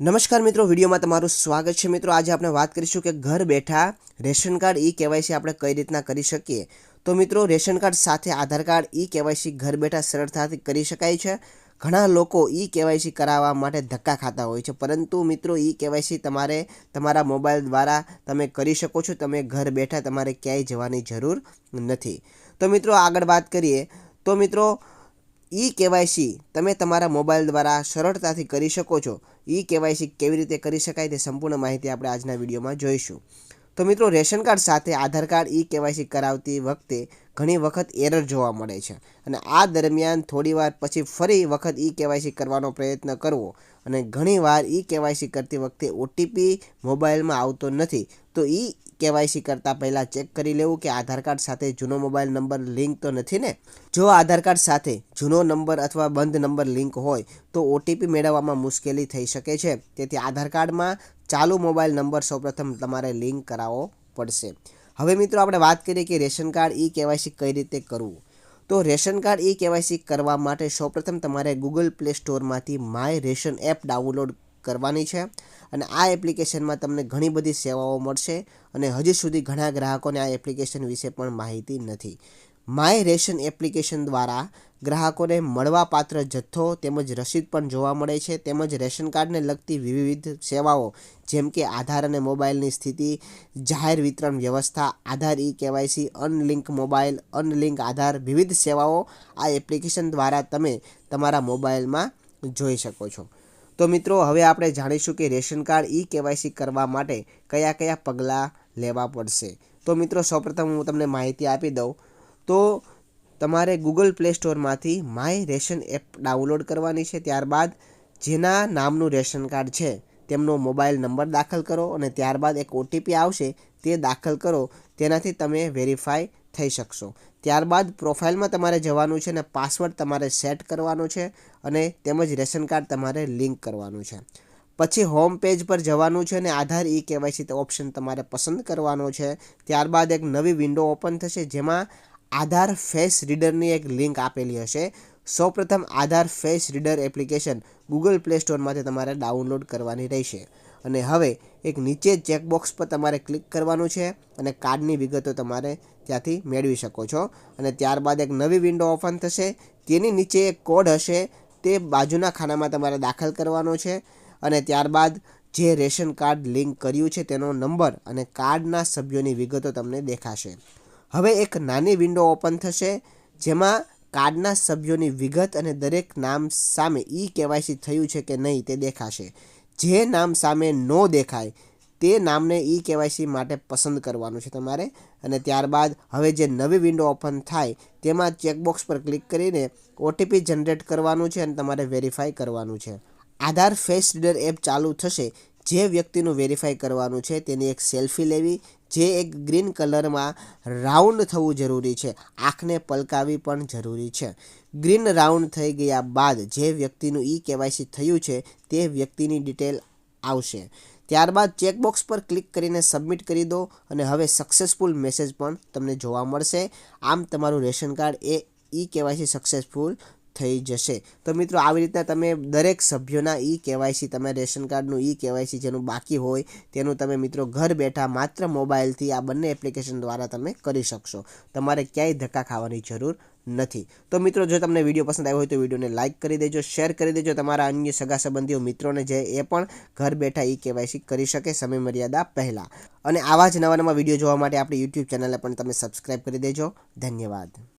નમસ્કાર મિત્રો, વિડીયોમાં તમારું સ્વાગત છે. મિત્રો, આજે આપણે વાત કરીશું કે ઘર બેઠા રેશન કાર્ડ ઈ કેવાયસી આપણે કઈ રીતના કરી શકીએ? તો મિત્રો, રેશન કાર્ડ સાથે આધાર કાર્ડ ઈ કેવાયસી ઘર બેઠા સરળતાથી કરી શકાય છે. ઘણા લોકો ઈ કેવાયસી કરાવવા માટે ધક્કા ખાતા હોય છે. પરંતુ મિત્રો ઈ કેવાયસી તમારે તમારા મોબાઈલ દ્વારા તમે કરી શકો છો. તમે ઘર બેઠા તમારે ક્યાંય જવાની જરૂર નથી. તો મિત્રો, આગળ વાત કરીએ. તો મિત્રો ઈ કેવાયસી તમે તમારા મોબાઈલ દ્વારા સરળતાથી કરી શકો છો. ઈ કેવાયસી કેવી રીતે કરી શકાય તે સંપૂર્ણ માહિતી આપણે આજના વિડીયોમાં જોઈશું. તો મિત્રો, રેશન કાર્ડ સાથે આધાર કાર્ડ ઈ કેવાયસી કરાવતી વખતે ઘણી વખત એરર જોવા મળે છે અને આ દરમિયાન થોડીવાર પછી ફરી વખત ઈ કેવાયસી કરવાનો પ્રયત્ન કરવો અને ઘણીવાર ઈ કેવાયસી કરતી વખતે ઓટીપી મોબાઈલમાં આવતો નથી. તો ઈ કેવાયસી કરતાં પહેલાં ચેક કરી લેવું કે આધાર કાર્ડ સાથે જૂનો મોબાઈલ નંબર લિંક તો નથી ને? જો આધાર કાર્ડ સાથે જૂનો નંબર અથવા બંધ નંબર લિંક હોય, તો ઓટીપી મેળવવામાં મુશ્કેલી થઈ શકે છે. તેથી આધાર કાર્ડમાં ચાલુ મોબાઈલ નંબર સૌપ્રથમ તમારે લિંક કરાવવો પડશે. હવે મિત્રો આપણે વાત કરીએ કે રેશન કાર્ડ ઈ કેવાયસી કઈ રીતે કરવું? તો રેશન કાર્ડ ઈ કેવાયસી કરવા માટે સૌપ્રથમ તમારે ગૂગલ પ્લે સ્ટોરમાંથી માય રેશન એપ ડાઉનલોડ કરવાની છે અને આ એપ્લિકેશનમાં તમને ઘણી બધી સેવાઓ મળશે અને હજી સુધી ઘણા ગ્રાહકોને આ એપ્લિકેશન વિશે પણ માહિતી નથી. માય રેશન એપ્લિકેશન દ્વારા ગ્રાહકોને મળવાપાત્ર જથ્થો તેમજ રસીદ પણ જોવા મળે છે. તેમજ રેશન કાર્ડને લગતી વિવિધ સેવાઓ જેમ કે આધાર અને મોબાઈલની સ્થિતિ, જાહેર વિતરણ વ્યવસ્થા, Aadhaar e KYC unlink mobile, unlink Aadhaar વિવિધ સેવાઓ આ એપ્લિકેશન દ્વારા તમે તમારા મોબાઈલમાં જોઈ શકો છો. તો મિત્રો, હવે આપણે જાણીશું કે રેશન કાર્ડ ઈ કેવાયસી કરવા માટે કયા કયા પગલાં લેવા પડશે. તો મિત્રો, સૌપ્રથમ હું તમને માહિતી આપી દઉં. તો તમારે ગૂગલ પ્લે સ્ટોરમાંથી માય રેશન એપ ડાઉનલોડ કરવાની છે. ત્યારબાદ જેના નામનું રેશન કાર્ડ છે, તેમનો મોબાઈલ નંબર દાખલ કરો અને ત્યારબાદ એક ઓટીપી આવશે, તે દાખલ કરો. તેનાથી તમે વેરીફાઈ થઈ શકશો. ત્યારબાદ પ્રોફાઇલમાં તમારે જવાનું છે અને પાસવર્ડ તમારે સેટ કરવાનો છે અને તેમજ રેશન કાર્ડ તમારે લિંક કરવાનું છે. પછી હોમ પેજ પર જવાનું છે અને આધાર ઈ કેવાયસી ઓપ્શન તમારે પસંદ કરવાનો છે. ત્યારબાદ એક નવી વિન્ડો ઓપન થશે જેમાં આધાર ફેસ રીડરની એક લિંક આપેલી હશે. સૌપ્રથમ Aadhaar face reader application Google Play સ્ટોરમાંથી તમારે ડાઉનલોડ કરવાની રહેશે. અને હવે એક નીચે ચેકબોક્સ પર તમારે ક્લિક કરવાનું છે અને કાર્ડની વિગતો તમારે ત્યાંથી મેળવી શકો છો. અને ત્યારબાદ એક નવી વિન્ડો ઓપન થશે. તેની નીચે એક કોડ હશે. તે બાજુના ખાનામાં તમારે દાખલ કરવાનો છે. અને ત્યારબાદ જે રેશન કાર્ડ લિંક કર્યું છે તેનો નંબર અને કાર્ડના સભ્યોની વિગતો તમને દેખાશે. હવે એક નાની વિન્ડો ઓપન થશે, જેમાં કાર્ડના સભ્યોની વિગત અને દરેક નામ સામે ઈ કેવાયસી થયું છે કે નહીં તે દેખાશે. જે નામ સામે ન દેખાય, તે નામને ઈ કેવાયસી માટે પસંદ કરવાનું છે તમારે. અને ત્યારબાદ હવે જે નવી વિન્ડો ઓપન થાય, તેમાં ચેકબોક્સ પર ક્લિક કરીને ઓટીપી જનરેટ કરવાનું છે અને તમારે વેરીફાઈ કરવાનું છે. આધાર ફેસ રીડર એપ ચાલુ થશે જે વ્યક્તિનું વેરીફાઈ કરવાનું છે તેની એક સેલ્ફી લેવી, જે એક ગ્રીન કલરમાં રાઉન્ડ થવું જરૂરી છે. આંખને પલકાવી પણ જરૂરી છે. ગ્રીન રાઉન્ડ થઈ ગયા બાદ જે વ્યક્તિનું ઈ કેવાયસી થયું છે તે વ્યક્તિની ડિટેલ આવશે. ત્યારબાદ ચેકબોક્સ પર ક્લિક કરીને સબમિટ કરી દો અને હવે સક્સેસફુલ મેસેજ પણ તમને જોવા મળશે. આમ તમારું રેશન કાર્ડ એ ઈ કેવાયસી સક્સેસફુલ થઈ જશે. તો મિત્રો, આવી રીતના તમે દરેક સભ્યોના ઈ કેવાયસી, તમે રેશન કાર્ડનું ઈ કેવાયસી જેનું બાકી હોય, તેનું તમે મિત્રો ઘર બેઠા માત્ર મોબાઈલથી આ બંને એપ્લિકેશન દ્વારા તમે કરી શકશો. તમારે ક્યાંય ધક્કા ખાવાની જરૂર નથી. તો મિત્રો, જો તમને વીડિયો પસંદ આવ્યો હોય તો વિડીયોને લાઇક કરી દેજો, શેર કરી દેજો, તમારા અન્ય સગા સંબંધીઓ મિત્રોને જે એ પણ ઘર બેઠા ઈ કેવાયસી કરી શકે સમય મર્યાદા પહેલાં. અને આવા જ નવા નવા વીડિયો જોવા માટે આપણી યુટ્યુબ ચેનલને પણ તમે સબસ્ક્રાઈબ કરી દેજો. ધન્યવાદ.